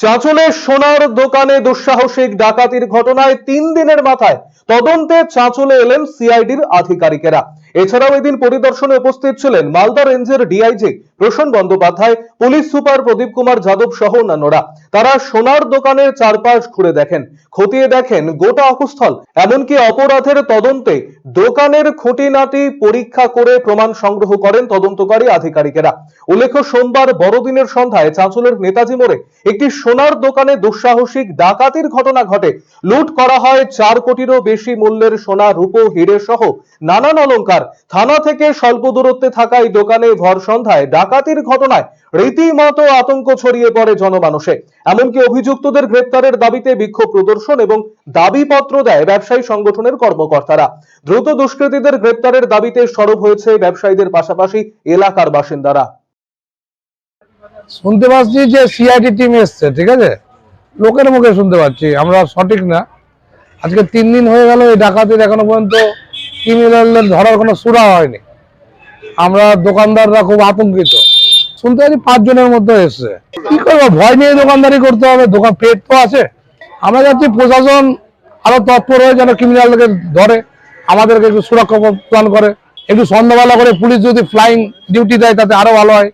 চাঁচলে সোনার দোকানে দুঃসাহসিক ডাকাতির ঘটনায় তিন দিনের মাথায় তদন্তে চাঁচলে এলেন সিআইডির আধিকারিকেরা। এছাড়াও এদিন পরিদর্শনে উপস্থিত ছিলেন মালদা রেঞ্জের DIG Prasun Bandyopadhyay, police super Pradip Kumar Yadav সহ অন্যান্যরা। তারা সোনার দোকানের চারপাশ ঘুরে দেখেন, খতিয়ে দেখেন গোটা অকুস্থল, এমনকি অপরাধের তদন্তে দোকানের খুঁটিনাটি পরীক্ষা করে প্রমাণ সংগ্রহ করেন তদন্তকারী আধিকারিকেরা। উল্লেখ্য, সোমবার বড়দিনের সন্ধ্যায় চাঁচলের নেতাজি মোড়ে একটি সোনার দোকানে দুঃসাহসিক ডাকাতির ঘটনা ঘটে। লুট করা হয় চার কোটিরও বেশি মূল্যের সোনা, রূপো, হিরে সহ নানান অলংকার থানা থেকে স্বল্প দূরত্বে থাকা এই দোকানে ভর সন্ধ্যায় ডাকাতির ঘটনায় রীতিমতো আতঙ্ক ছড়িয়ে পড়ে জনমানসে এমনকি অভিযুক্তদের গ্রেপ্তারের দাবিতে বিক্ষোভ প্রদর্শন এবং দাবিপত্র দেয় ব্যবসায়ী সংগঠনের কর্মকর্তারা। দ্রুত দুষ্কৃতীদের গ্রেপ্তারের দাবিতে সরব হয়েছে ব্যবসায়ীদের পাশাপাশি এলাকার বাসিন্দারা। শুনতে পাচ্ছি যে সিআইডি টিম এসছে, ঠিক আছে? লোকের মুখে শুনতে পাচ্ছি, আমরা সঠিক না। আজকে তিন দিন হয়ে গেল এই ডাকাতির এখনও পর্যন্ত ক্রিমিনালদের ধরার কোনো সুরা হয়নি। আমরা দোকানদাররা খুব আতঙ্কিত। শুনতে পারি পাঁচজনের মধ্যে এসছে। কি করব? ভয় নিয়ে দোকানদারি করতে হবে। দোকান পেট তো আছে। আমরা যাচ্ছি প্রশাসন আরও তৎপর হয়ে যেন ক্রিমিনালকে ধরে, আমাদেরকে একটু সুরক্ষা প্রদান করে, একটু সন্ধ্যাবেলা করে পুলিশ যদি ফ্লাইং ডিউটি দেয় তাতে আরও ভালো হয়।